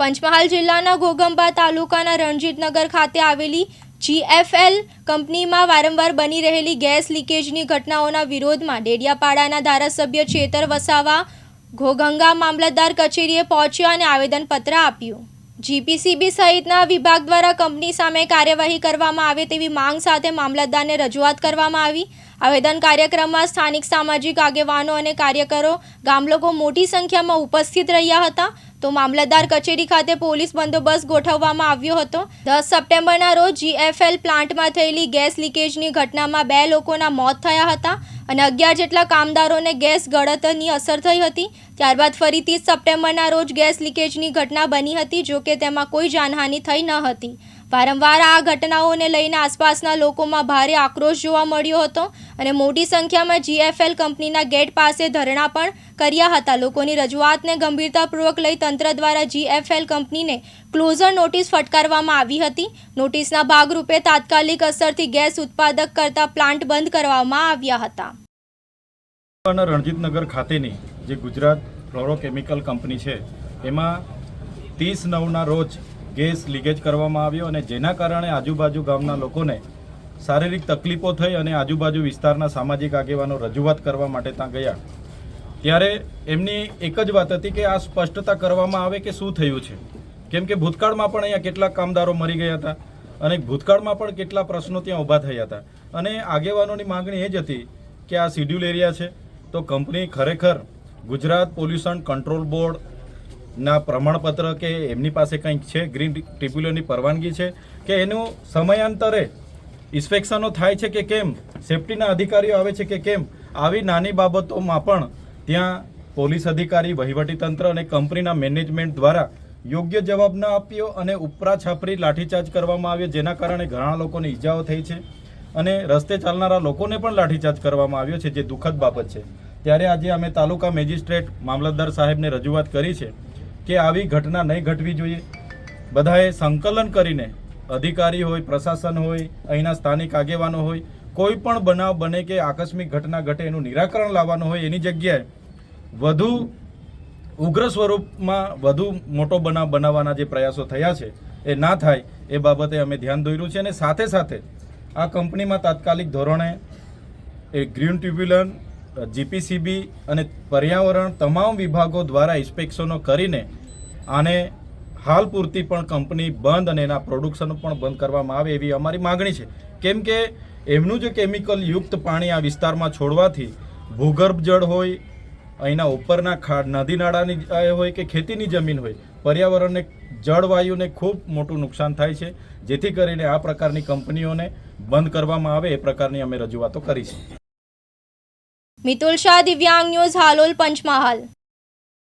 પંચમહાલ જિલ્લાના ઘોગંબા તાલુકાના રણજીતનગર ખાતે આવેલી જીએફએલ કંપનીમાં વારંવાર બની રહેલી ગેસ લીકેજની ઘટનાઓના વિરોધમાં ડેડિયાપાડાના ધારાસભ્ય ચેતર વસાવા ઘોઘંગા મામલતદાર કચેરીએ પહોંચ્યા અને આવેદનપત્ર આપ્યું. જીપીસીબી સહિતના વિભાગ દ્વારા કંપની સામે કાર્યવાહી કરવામાં આવે તેવી માંગ સાથે મામલતદારને રજૂઆત કરવામાં આવી. આવેદન કાર્યક્રમમાં સ્થાનિક સામાજિક આગેવાનો અને કાર્યકરો ગામલોકો મોટી સંખ્યામાં ઉપસ્થિત રહ્યા હતા. તો મામલતદાર કચેરી ખાતે પોલીસ બંદોબસ્ત ગોઠવવામાં આવ્યો હતો. દસ સપ્ટેમ્બરના રોજ જીએફએલ પ્લાન્ટમાં થયેલી ગેસ લીકેજની ઘટનામાં બે લોકોના મોત થયા હતા અને અગિયાર જેટલા કામદારોને ગેસ ગળતરની અસર થઈ હતી. ત્યારબાદ ફરી ત્રીસ સપ્ટેમ્બરના રોજ ગેસ લીકેજની ઘટના બની હતી, જો કે તેમાં કોઈ જાનહાનિ થઈ ન હતી. વારંવાર આ ઘટનાઓને લઈને આસપાસના લોકોમાં ભારે આક્રોશ જોવા મળ્યો હતો અને મોટી સંખ્યામાં જીએફએલ કંપનીના ગેટ પાસે ધરણા પણ કર્યા હતા. લોકોની રજૂઆતને ગંભીરતાપૂર્વક લઈ તંત્ર દ્વારા જીએફએલ કંપનીને ક્લોઝર નોટિસ ફટકારવામાં આવી હતી. નોટિસના ભાગરૂપે તાત્કાલિક અસરથી ગેસ ઉત્પાદક કરતા પ્લાન્ટ બંધ કરવામાં આવ્યા હતા. રણજીતનગર ખાતેની જે ગુજરાત ફ્લોરોકેમિકલ કંપની છે, એમાં ત્રીસ નવના રોજ ગેસ લીકેજ કરવામાં આવ્યો અને જેના કારણે આજુબાજુ ગામના લોકોને શારીરિક તકલીફો થઈ અને આજુબાજુ વિસ્તારના સામાજિક આગેવાનો રજૂઆત કરવા માટે ત્યાં ગયા. ત્યારે એમની એક જ વાત હતી કે આ સ્પષ્ટતા કરવામાં આવે કે શું થયું છે? કેમ કે ભૂતકાળમાં પણ અહીંયા કેટલાક કામદારો મરી ગયા હતા અને ભૂતકાળમાં પણ કેટલા પ્રશ્નો ત્યાં ઊભા થયા હતા. અને આગેવાનોની માંગણી એ જ હતી કે આ શિડ્યુલ એરિયા છે. તો કંપની ખરેખર ગુજરાત પોલ્યુશન કંટ્રોલ બોર્ડના પ્રમાણપત્ર કે એમની પાસે કંઈક છે? ગ્રીન ટ્રિબ્યુનલની પરવાનગી છે કે એનું સમયાંતરે ઇન્સ્પેક્શનો થાય છે કે કેમ? સેફટીના અધિકારીઓ આવે છે કે કેમ? આવી નાની બાબતોમાં પણ ત્યાં પોલીસ અધિકારી વહીવટીતંત્ર અને કંપનીના મેનેજમેન્ટ દ્વારા યોગ્ય જવાબ ન આપ્યો અને ઉપરા છાપરી લાઠીચાર્જ કરવામાં આવ્યો, જેના કારણે ઘણા લોકોને ઈજાઓ થઈ છે અને રસ્તે ચાલનારા લોકોને પણ લાઠીચાર્જ કરવામાં આવ્યો છે, જે દુઃખદ બાબત છે. ત્યારે આજે અમે તાલુકા મેજિસ્ટ્રેટ મામલતદાર સાહેબને રજૂઆત કરી છે કે આવી ઘટના નહીં ઘટવી જોઈએ. બધાએ સંકલન કરીને અધિકારી હોય, પ્રશાસન હોય, અહીંના સ્થાનિક આગેવાનો હોય, કોઈ પણ બનાવ બને કે આકસ્મિક ઘટના ઘટે એનું નિરાકરણ લાવવાનું હોય એની જગ્યાએ વધુ ઉગ્ર સ્વરૂપમાં વધુ મોટો બનાવ બનાવવાના જે પ્રયાસો થયા છે, એ ના થાય, એ બાબતે અમે ધ્યાન દોર્યું છે અને સાથે સાથે આ કંપનીમાં તાત્કાલિક ધોરણે એ ગ્રીન ટ્યુબ્યુલન જીપીસીબી અને પર્યાવરણ તમામ વિભાગો દ્વારા ઇન્સ્પેક્શનો કરીને આને હાલ પૂરતી પણ કંપની બંધ અને એના પ્રોડક્શન પણ બંધ કરવામાં આવે એવી અમારી માગણી છે. કેમ કે એમનું જે કેમિકલ યુક્ત પાણી આ વિસ્તારમાં છોડવાથી ભૂગર્ભ જળ હોય, અહીંના ઉપરના નદી નાળાની હોય કે ખેતીની જમીન હોય, પર્યાવરણને, જળવાયુને ખૂબ મોટું નુકસાન થાય છે. જેથી કરીને આ પ્રકારની કંપનીઓને બંધ કરવામાં આવે એ પ્રકારની અમે રજૂઆતો કરી છે મિતુલ શાહ, દિવ્યાંગ ન્યૂઝ, હાલોલ, પંચમહાલ.